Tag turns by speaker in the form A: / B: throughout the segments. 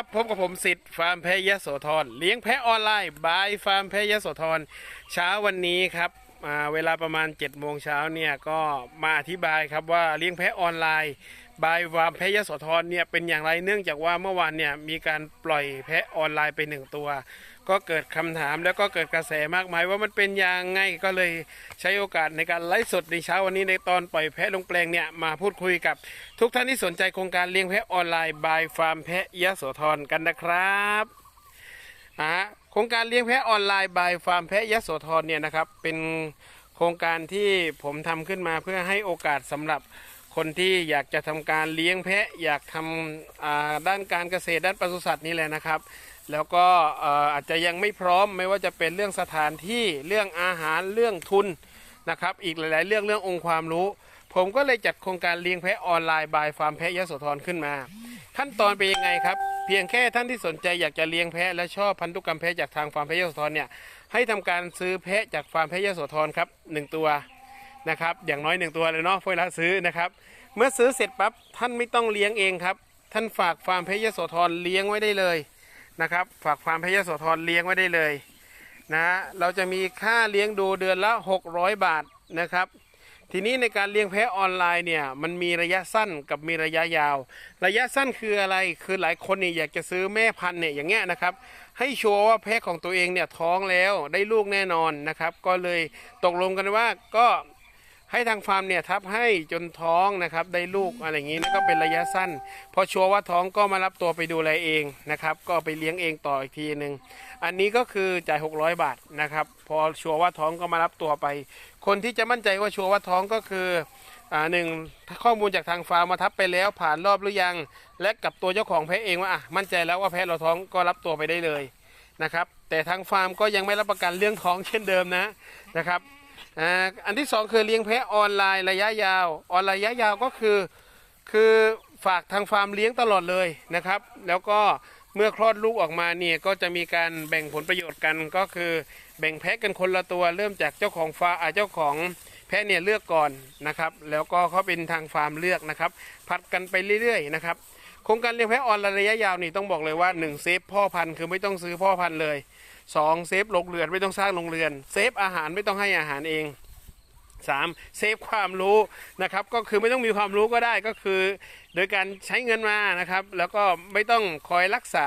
A: ครับพบกับผมสิทธิ์ฟาร์มแพะยะโสธรเลี้ยงแพะออนไลน์บายฟาร์มแพะยะโสธรเช้าวันนี้ครับเวลาประมาณ7จ็ดโมงเช้าเนี่ยก็มาอธิบายครับว่าเลี้ยงแพะออนไลน์บายฟาร์มแพะยะโสธรเนี่ยเป็นอย่างไรเนื่องจากว่าเมื่อวานเนี่ยมีการปล่อยแพะออนไลน์ไปหนึ่งตัว ก็เกิดคำถามแล้วก็เกิดกระแสมากมายว่ามันเป็นยังไงก็เลยใช้โอกาสในการไลฟ์สดในเช้าวันนี้ในตอนปล่อยแพะลงแปลงเนี่ยมาพูดคุยกับทุกท่านที่สนใจโครงการเลี้ยงแพะออนไลน์บายฟาร์มแพะยะโสธรกันนะครับอ่าโครงการเลี้ยงแพะออนไลน์บายฟาร์มแพะยะโสธรเนี่ยนะครับเป็นโครงการที่ผมทำขึ้นมาเพื่อให้โอกาสสำหรับคนที่อยากจะทำการเลี้ยงแพะอยากทำอ่าด้านการเกษตรด้านปศุสัตว์นี่แหละนะครับ แล้วก็อาจจะยังไม่พร้อมไม่ว่าจะเป็นเรื่องสถานที่เรื่องอาหารเรื่องทุนนะครับ อีกหลาย ๆ เรื่องเรื่ององค์ความรู้ ผมก็เลยจัดโครงการเลี้ยงแพะออนไลน์บายฟาร์มแพะยโสธรขึ้นมา ขั้นตอนเป็นยังไงครับ เพียงแค่ท่านที่สนใจอยากจะเลี้ยงแพะและชอบพันธุกรรมแพะจากทางฟาร์มแพะยโสธรเนี่ยให้ทำการซื้อแพะจากฟาร์มแพะยโสธรครับหนึ่งตัวนะครับอย่างน้อยหนึ่งตัวเลยเนาะเวลาซื้อนะครับ เมื่อซื้อเสร็จปั๊บท่านไม่ต้องเลี้ยงเองครับ ท่านฝากฟาร์มแพะยโสธรเลี้ยงไว้ได้เลย นะครับ ฝากฟาร์มพยโสธรเลี้ยงไว้ได้เลยนะเราจะมีค่าเลี้ยงดูเดือนละ 600 บาทนะครับ ทีนี้ในการเลี้ยงแพะออนไลน์เนี่ยมันมีระยะสั้นกับมีระยะยาว ระยะสั้นคืออะไรคือหลายคนเนี่ยอยากจะซื้อแม่พันธุ์เนี่ยอย่างเงี้ยนะครับ ให้ชัวร์ว่าแพะของตัวเองเนี่ยท้องแล้วได้ลูกแน่นอนนะครับ ก็เลยตกลงกันว่าก็ ให้ทางฟาร์มเนี่ยทับให้จนท้องนะครับได้ลูกอะไรอย่างนี้นะก็เป็นระยะสั้น พอชัวร์ว่าท้องก็มารับตัวไปดูแลเองนะครับ ก็ไปเลี้ยงเองต่ออีกทีหนึ่งอันนี้ก็คือจ่าย 600 บาทนะครับ พอชัวร์ว่าท้องก็มารับตัวไป คนที่จะมั่นใจว่าชัวร์ว่าท้องก็คืออ่าหนึ่งข้อมูลจากทางฟาร์มมาทับไปแล้วผ่านรอบหรือยัง และกับตัวเจ้าของแพะเองว่าอะมั่นใจแล้วว่าแพะเราท้องก็รับตัวไปได้เลยนะครับ แต่ทางฟาร์มก็ยังไม่รับประกันเรื่องท้องเช่นเดิมนะนะครับ อ่าอันที่สองคือเลี้ยงแพะออนไลน์ระยะยาว ออนไลน์ระยะยาวก็คือ คือฝากทางฟาร์มเลี้ยงตลอดเลยนะครับ แล้วก็เมื่อคลอดลูกออกมาเนี่ยก็จะมีการแบ่งผลประโยชน์กันก็คือแบ่งแพะกันคนละตัว เริ่มจากเจ้าของฟาร์มอ่าเจ้าของแพะเนี่ยเลือกก่อนนะครับ แล้วก็เขาเป็นทางฟาร์มเลือกนะครับผัดกันไปเรื่อยๆนะครับโครงการเลี้ยงแพะออนไลน์ระยะยาวนี่ต้องบอกเลยว่า 1 เซฟพ่อพันธุ์คือไม่ต้องซื้อพ่อพันธุ์เลย สองเซฟโรงเรือนไม่ต้องสร้างโรงเรือน เซฟอาหารไม่ต้องให้อาหารเองสามเซฟความรู้นะครับก็คือไม่ต้องมีความรู้ก็ได้ก็คือ โดยการใช้เงินมานะครับ แล้วก็ไม่ต้องคอยรักษา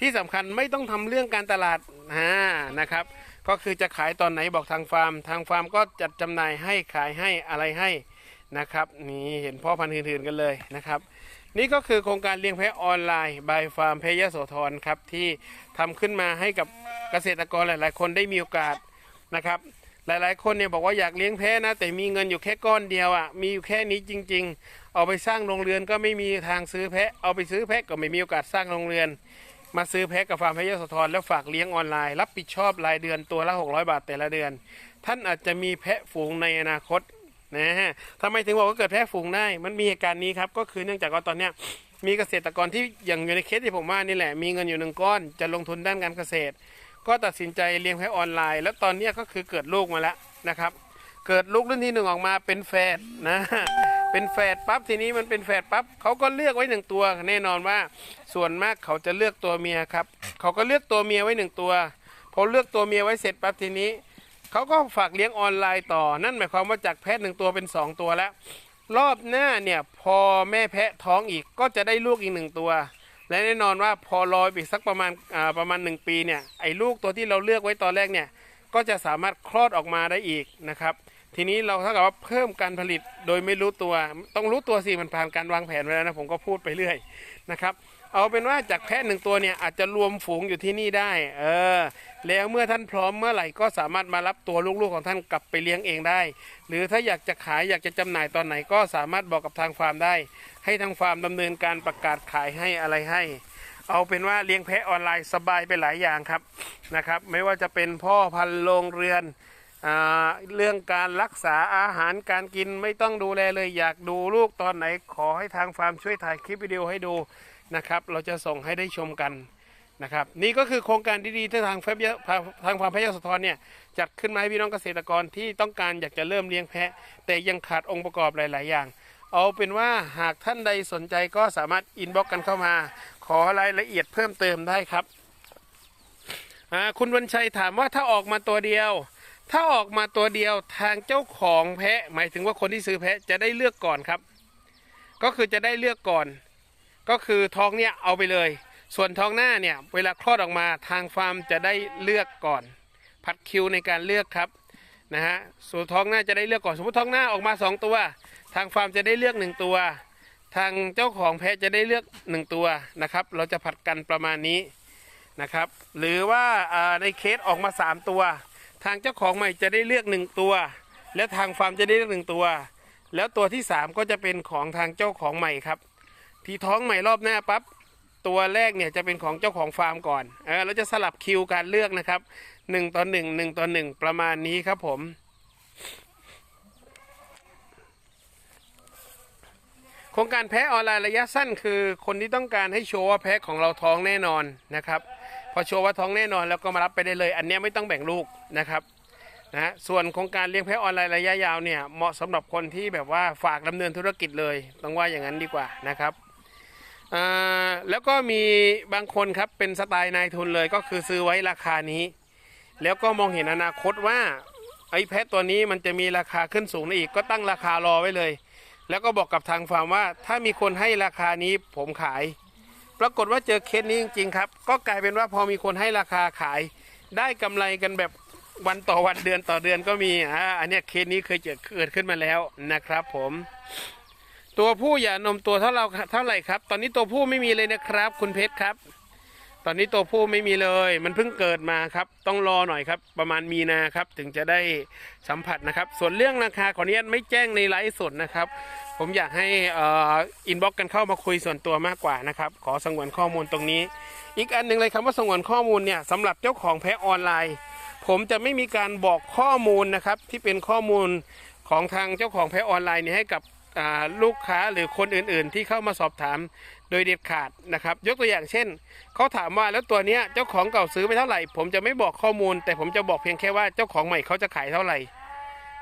A: ที่สำคัญไม่ต้องทำเรื่องการตลาดอ่านะครับ ก็คือจะขายตอนไหนบอกทางฟาร์ม ทางฟาร์มก็จัดจำหน่ายให้ขายให้อะไรให้นะครับนี่เห็นพ่อพันธุ์อื่นๆกันเลยนะครับ นี่ก็คือโครงการเลี้ยงแพะออนไลน์บายฟาร์มเพยโสธรครับที่ทำขึ้นมาให้กับเกษตรกรหลาย ๆ คนได้มีโอกาสนะครับ หลายๆ คนเนี่ยบอกว่าอยากเลี้ยงแพะนะ แต่มีเงินอยู่แค่ก้อนเดียวอะมีอยู่แค่นี้จริง ๆ เอาไปสร้างโรงเรือนก็ไม่มีทางซื้อแพะเอาไปซื้อแพะก็ไม่มีโอกาสสร้างโรงเรือน มาซื้อแพะกับฟาร์มเพยโสธรแล้วฝากเลี้ยงออนไลน์ รับผิดชอบรายเดือนตัวละ 600 บาทแต่ละเดือน ท่านอาจจะมีแพะฝูงในอนาคต นะฮะทำไมถึงบอกว่าเกิดแพะฝูงได้ มันมีเหตุการณ์นี้ครับ ก็คือเนื่องจากว่าตอนเนี้ยมีเกษตรกรที่อย่างอยู่ในเคสที่ผมว่านี่แหละ มีเงินอยู่หนึ่งก้อน จะลงทุนด้านการเกษตร ก็ตัดสินใจเลี้ยงแพะออนไลน์ แล้วตอนเนี้ยก็คือเกิดลูกมาแล้วนะครับ เกิดลูกรุ่นที่หนึ่งออกมาเป็นแฝดนะ เป็นแฝดปั๊บทีนี้มันเป็นแฝดปั๊บเขาก็เลือกไว้หนึ่งตัว แน่นอนว่าส่วนมากเขาจะเลือกตัวเมียครับ เขาก็เลือกตัวเมียไว้หนึ่งตัวพอเลือกตัวเมียไว้เสร็จปั๊บทีนี้ เขาก็ฝากเลี้ยงออนไลน์ต่อ นั่นหมายความว่าจากแพะหนึ่งตัวเป็นสองตัวแล้ว รอบหน้าเนี่ยพอแม่แพะท้องอีกก็จะได้ลูกอีกหนึ่งตัว และแน่นอนว่าพอรออีกสักประมาณประมาณหนึ่งปีเนี่ยไอ้ลูกตัวที่เราเลือกไว้ตอนแรกเนี่ยก็จะสามารถคลอดออกมาได้อีกนะครับทีนี้เราเท่ากับว่าเพิ่มการผลิตโดยไม่รู้ตัว ต้องรู้ตัวสิมันผ่านการวางแผนไว้แล้วนะผมก็พูดไปเรื่อยนะครับ เอาเป็นว่าจากแพะหนึ่งตัวเนี่ยอาจจะรวมฝูงอยู่ที่นี่ได้ เออ แล้วเมื่อท่านพร้อมเมื่อไหร่ก็สามารถมารับตัวลูกๆของท่านกลับไปเลี้ยงเองได้ หรือถ้าอยากจะขายอยากจะจำหน่ายตอนไหนก็สามารถบอกกับทางฟาร์มได้ ให้ทางฟาร์มดำเนินการประกาศขายให้อะไรให้ เอาเป็นว่าเลี้ยงแพะออนไลน์สบายไปหลายอย่างครับนะครับ ไม่ว่าจะเป็นพ่อพันธุ์โรงเรือนเรื่องการรักษาอาหารการกินไม่ต้องดูแลเลยอยากดูลูกตอนไหนขอให้ทางฟาร์มช่วยถ่ายคลิปวิดีโอให้ดู นะครับ เราจะส่งให้ได้ชมกันนะครับ นี่ก็คือโครงการดีๆที่ทางเฟบทางฟาร์มแพะยโสธรเนี่ยจัดขึ้นมาให้พี่น้องเกษตรกรที่ต้องการอยากจะเริ่มเลี้ยงแพะ แต่ยังขาดองค์ประกอบหลาย ๆ อย่าง เอาเป็นว่าหากท่านใดสนใจก็สามารถอินบ็อกกันเข้ามา ขอรายละเอียดเพิ่มเติมได้ครับคุณวันชัยถามว่าถ้าออกมาตัวเดียว ถ้าออกมาตัวเดียวทางเจ้าของแพะ หมายถึงว่าคนที่ซื้อแพะจะได้เลือกก่อนครับ ก็คือจะได้เลือกก่อน ก็คือท้องเนี่ยเอาไปเลย ส่วนท้องหน้าเนี่ยเวลาคลอดออกมาทางฟาร์มจะได้เลือกก่อน ผัดคิวในการเลือกครับนะฮะส่วนท้องหน้าจะได้เลือกก่อนสมมติท้องหน้าออกมา 2 ตัว ทางฟาร์มจะได้เลือก 1 ตัว ทางเจ้าของแพะจะได้เลือก 1 ตัวนะครับ เราจะผัดกันประมาณนี้นะครับ หรือว่าในเคสออกมา 3 ตัว ทางเจ้าของใหม่จะได้เลือก 1 ตัว และทางฟาร์มจะได้เลือกหนึ่งตัว แล้วตัวที่ 3 ก็จะเป็นของทางเจ้าของใหม่ครับ ทีท้องใหม่รอบหน้าปั๊บตัวแรกเนี่ยจะเป็นของเจ้าของฟาร์มก่อนเออเราจะสลับคิวการเลือกนะครับหนึ่งต่อหนึ่งหนึ่งต่อหนึ่งประมาณนี้ครับผม โครงการแพ้ออนไลน์ระยะสั้นคือ คนที่ต้องการให้โชว์ว่าแพ้ของเราท้องแน่นอนนะครับ พอโชว์ว่าท้องแน่นอนแล้วก็มารับไปได้เลย อันนี้ไม่ต้องแบ่งลูกนะครับนะส่วนโครงการเลี้ยงแพะออนไลน์ระยะยาวเนี่ยเหมาะสำหรับคนที่แบบว่าฝากดำเนินธุรกิจเลย ต้องว่าอย่างนั้นดีกว่านะครับ แล้วก็มีบางคนครับเป็นสไตล์นายทุนเลยก็คือซื้อไว้ราคานี้ แล้วก็มองเห็นอนาคตว่าไอ้แพะตัวนี้มันจะมีราคาขึ้นสูงได้อีกก็ตั้งราคารอไว้เลย แล้วก็บอกกับทางฟาร์มว่า ถ้ามีคนให้ราคานี้ผมขาย ปรากฏว่าเจอเคสนี้จริงๆครับ ก็กลายเป็นว่าพอมีคนให้ราคาขาย ได้กำไรกันแบบวันต่อวันเดือนต่อเดือนก็มีอ่าอันนี้เคสนี้เคยเกิดขึ้นมาแล้วนะครับผม ตัวผู้อย่านมตัวเท่าเราเท่าไหร่ครับ ตอนนี้ตัวผู้ไม่มีเลยนะครับ คุณเพชรครับ ตอนนี้ตัวผู้ไม่มีเลย มันเพิ่งเกิดมาครับ ต้องรอหน่อยครับ ประมาณมีนาครับ ถึงจะได้สัมผัสนะครับ ส่วนเรื่องราคาขออนุญาตไม่แจ้งในไลฟ์สดนะครับ ผมอยากให้อินบ็อกกันเข้ามาคุยส่วนตัวมากกว่านะครับ ขอสงวนข้อมูลตรงนี้ อีกอันหนึ่งเลยคำว่าสงวนข้อมูลเนี่ยสำหรับเจ้าของแพะออนไลน์ ผมจะไม่มีการบอกข้อมูลนะครับที่เป็นข้อมูลของทางเจ้าของแพะออนไลน์เนี่ยให้กับ ลูกค้าหรือคนอื่นๆ ที่เข้ามาสอบถามโดยเด็ดขาดนะครับ ยกตัวอย่างเช่นเขาถามว่าแล้วตัวเนี้ยเจ้าของเก่าซื้อไปเท่าไหร่ ผมจะไม่บอกข้อมูล แต่ผมจะบอกเพียงแค่ว่าเจ้าของใหม่เขาจะขายเท่าไหร่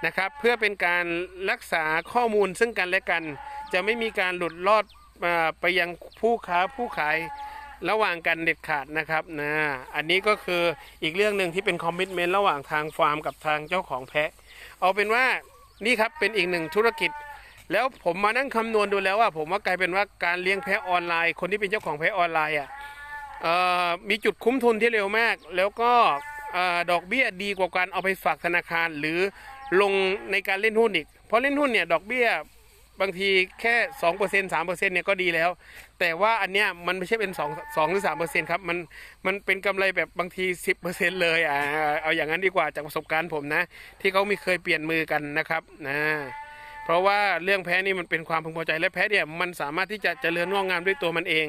A: นะครับ เพื่อเป็นการรักษาข้อมูลซึ่งกันและกัน จะไม่มีการหลุดลอดอไปยังผู้ค้าผู้ขายระหว่างกันเด็ดขาดนะครับนะอันนี้ก็คืออีกเรื่องหนึ่งที่เป็นคอมมิชเมนต์ระหว่างทางฟาร์มกับทางเจ้าของแพะ เอาเป็นว่านี่ครับเป็นอีกหนึ่งธุรกิจ แล้วผมมานั่งคำนวณดูแล้วว่าผมว่ากลายเป็นว่าการเลี้ยงแพะออนไลน์ คนที่เป็นเจ้าของแพะออนไลน์อะมีจุดคุ้มทุนที่เร็วมาก แล้วก็ดอกเบี้ยดีกว่าการเอาไปฝากธนาคารหรือลงในการเล่นหุ้นอีก เพราะเล่นหุ้นเนี่ยดอกเบี้ยบางทีแค่2% 3%เซ็นสามเปอร์เซ็นเนี่ยก็ดีแล้ว แต่ว่าอันเนี้ยมันไม่ใช่เป็น2 2หรือ3%ครับ มันมันเป็นกำไรแบบบางที10%เลยอ่าเอาอย่างนั้นดีกว่าจากประสบการณ์ผมนะ ที่เขามีเคยเปลี่ยนมือกันนะครับนะ เพราะว่าเรื่องแพ้นี่มันเป็นความพึงพอใจและแพ้เนี่ยมันสามารถที่จะเจริญงอกงามด้วยตัวมันเอง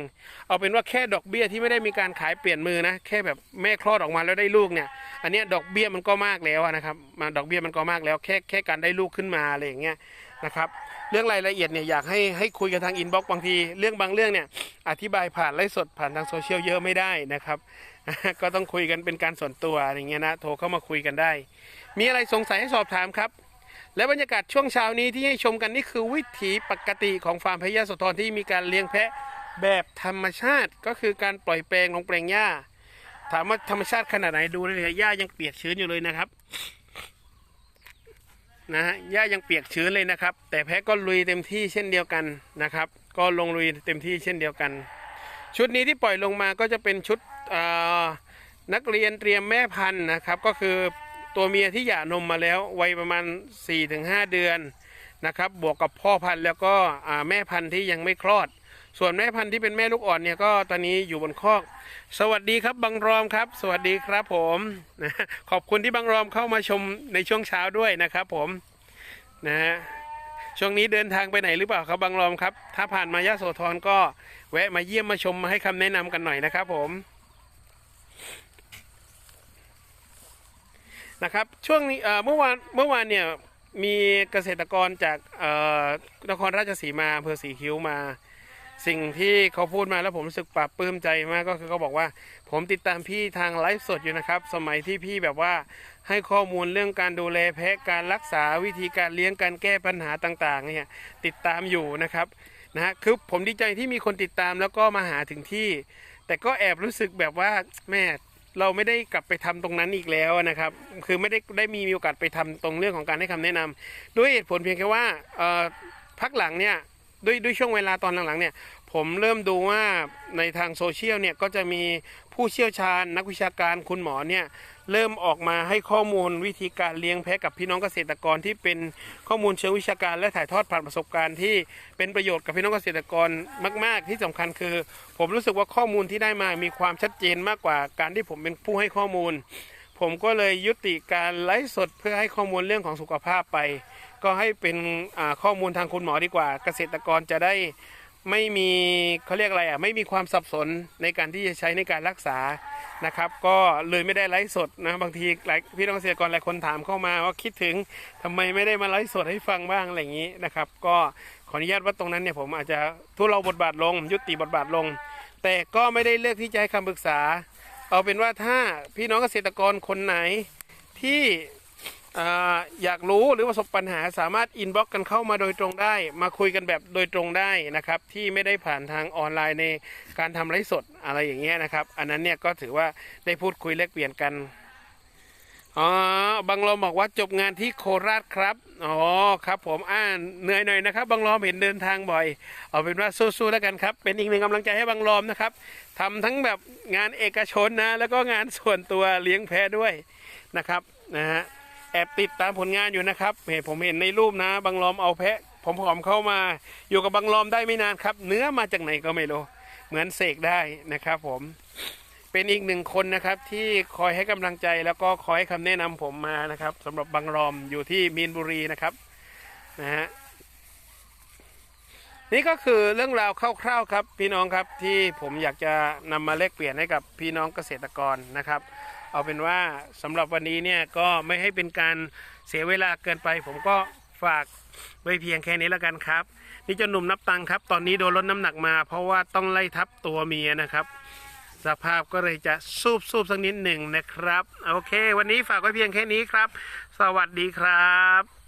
A: เอาเป็นว่าแค่ดอกเบี้ยที่ไม่ได้มีการขายเปลี่ยนมือนะแค่แบบแม่คลอดออกมาแล้วได้ลูกเนี่ย อันนี้ดอกเบี้ยมันก็มากแล้วนะครับมาดอกเบี้ยมันก็มากแล้วแค่แค่การได้ลูกขึ้นมาอะไรอย่างเงี้ยนะครับเรื่องรายละเอียดเนี่ยอยากให้ให้คุยกันทางอินบ็อกซ์บางทีเรื่องบางเรื่องเนี่ยอธิบายผ่านไลฟ์สดผ่านทางโซเชียลเยอะไม่ได้นะครับ ก็ต้องคุยกันเป็นการส่วนตัวอะไรเงี้ยนะโทรเข้ามาคุยกันได้ มีอะไรสงสัยให้สอบถามครับ และบรรยากาศช่วงเช้านี้ที่ให้ชมกันนี่คือวิถีปกติของฟาร์มพญาสธรที่มีการเลี้ยงแพะแบบธรรมชาติก็คือการปล่อยแปลงลงแปลงหญ้า ถามว่าธรรมชาติขนาดไหนดูเลยหญ้ายังเปียกชื้นอยู่เลยนะครับนะฮะหญ้ายังเปียกชื้นเลยนะครับ แต่แพะก็ลุยเต็มที่เช่นเดียวกันนะครับ ก็ลงลุยเต็มที่เช่นเดียวกัน ชุดนี้ที่ปล่อยลงมาก็จะเป็นชุดนักเรียนเตรียมแม่พันธุ์นะครับ ก็คือ ตัวเมียที่หย่านมมาแล้ววัยประมาณ 4-5 เดือนนะครับ บวกกับพ่อพันธุ์แล้วก็แม่พันธุ์ที่ยังไม่คลอด ส่วนแม่พันธุ์ที่เป็นแม่ลูกอ่อนเนี่ยก็ตอนนี้อยู่บนคอก สวัสดีครับบังรอมครับ สวัสดีครับผมนะขอบคุณที่บังรอมเข้ามาชมในช่วงเช้าด้วยนะครับผมนะฮะช่วงนี้เดินทางไปไหนหรือเปล่าครับบังรอมครับ ถ้าผ่านมายะโสธรก็แวะมาเยี่ยมมาชมมาให้คำแนะนำกันหน่อยนะครับผม นะครับช่วงนี้เมื่อวานเมื่อวานเนี่ยมีเกษตรกรจากนครราชสีมาอำเภอสีคิ้วมา สิ่งที่เขาพูดมาแล้วผมรู้สึกปลาบปลื้มใจมากก็คือเขาบอกว่า ผมติดตามพี่ทางไลฟ์สดอยู่นะครับ สมัยที่พี่แบบว่าให้ข้อมูลเรื่องการดูแลแพะการรักษาวิธีการเลี้ยงการแก้ปัญหาต่างๆเนี่ยติดตามอยู่นะครับนะฮะคือผมดีใจที่มีคนติดตามแล้วก็มาหาถึงที่ แต่ก็แอบรู้สึกแบบว่าแม่ เราไม่ได้กลับไปทำตรงนั้นอีกแล้วนะครับ คือไม่ได้ได้มีโอกาสไปทำตรงเรื่องของการให้คำแนะนำด้วยเหตุผลเพียงแค่ว่าพักหลังเนี่ยด้วยด้วยช่วงเวลาตอนหลังๆเนี่ยผมเริ่มดูว่าในทางโซเชียลเนี่ยก็จะมี ผู้เชี่ยวชาญนักวิชาการคุณหมอเนี่ยเริ่มออกมาให้ข้อมูลวิธีการเลี้ยงแพะกับพี่น้องเกษตรกรที่เป็นข้อมูลเชิงวิชาการและถ่ายทอดผ่านประสบการณ์ที่เป็นประโยชน์กับพี่น้องเกษตรกรมาก ๆ ที่สำคัญคือ ผมรู้สึกว่าข้อมูลที่ได้มามีความชัดเจนมากกว่าการที่ผมเป็นผู้ให้ข้อมูล ผมก็เลยยุติการไลฟ์สดเพื่อให้ข้อมูลเรื่องของสุขภาพไป ก็ให้เป็นข้อมูลทางคุณหมอดีกว่า เกษตรกรจะได้ ไม่มีเขาเรียกอะไรอะไม่มีความสับสนในการที่จะใช้ในการรักษานะครับ ก็เลยไม่ได้ไลฟ์สดนะบางทีหลายพี่น้องเกษตรกรหลายคนถามเข้ามาว่าคิดถึงทำไมไม่ได้มาไลฟ์สดให้ฟังบ้างอะไรอย่างนี้นะครับ ก็ขออนุญาตว่าตรงนั้นเนี่ยผมอาจจะทุเลาบทบาทลง ยุติบทบาทลง แต่ก็ไม่ได้เลือกที่จะให้คำปรึกษา เอาเป็นว่าถ้าพี่น้องเกษตรกรคนไหนที่ อยากรู้หรือประสบปัญหาสามารถอินบ็อกกันเข้ามาโดยตรงได้ มาคุยกันแบบโดยตรงได้นะครับ ที่ไม่ได้ผ่านทางออนไลน์ในการทำไลฟ์สดอะไรอย่างเงี้ยนะครับ อันนั้นเนี่ยก็ถือว่าได้พูดคุยแลกเปลี่ยนกันอ๋อบางลมบอกว่าจบงานที่โคราชครับอ๋อครับ ผมอ่าเหนื่อยหน่อยนะครับบางลอมเห็นเดินทางบ่อย เอาเป็นว่าสู้ๆแล้วกันครับ เป็นอีกหนึ่งกำลังใจให้บางลอมนะครับทำทั้งแบบงานเอกชนนะ แล้วก็งานส่วนตัวเลี้ยงแพะด้วยนะครับนะฮะ แอบติดตามผลงานอยู่นะครับเห็นผมเห็นในรูปนะ บางลอมเอาแพะผมผอมเข้ามา อยู่กับบางลอมได้ไม่นานครับ เนื้อมาจากไหนก็ไม่รู้ เหมือนเสกได้นะครับ ผม เป็นอีกหนึ่งคนนะครับ ที่คอยให้กำลังใจแล้วก็คอยให้คำแนะนำผมมานะครับสำหรับบางรอมอยู่ที่มีนบุรีนะครับนะฮะ นี่ก็คือเรื่องราวคร่าวๆครับ พี่น้องครับที่ผมอยากจะนำมาแลกเปลี่ยนให้กับพี่น้องเกษตรกรนะครับ เอาเป็นว่าสำหรับวันนี้เนี่ยก็ไม่ให้เป็นการเสียเวลาเกินไป ผมก็ฝากไว้เพียงแค่นี้แล้วกันครับ นี่เจะหนุ่มนับตังค์ครับ ตอนนี้โดนลดน้ำหนักมา เพราะว่าต้องไล่ทับตัวเมียนะครับสภาพก็เลยจะสูบสูบสักนิดหนึ่งนะครับ โอเค วันนี้ฝากไว้เพียงแค่นี้ครับ สวัสดีครับ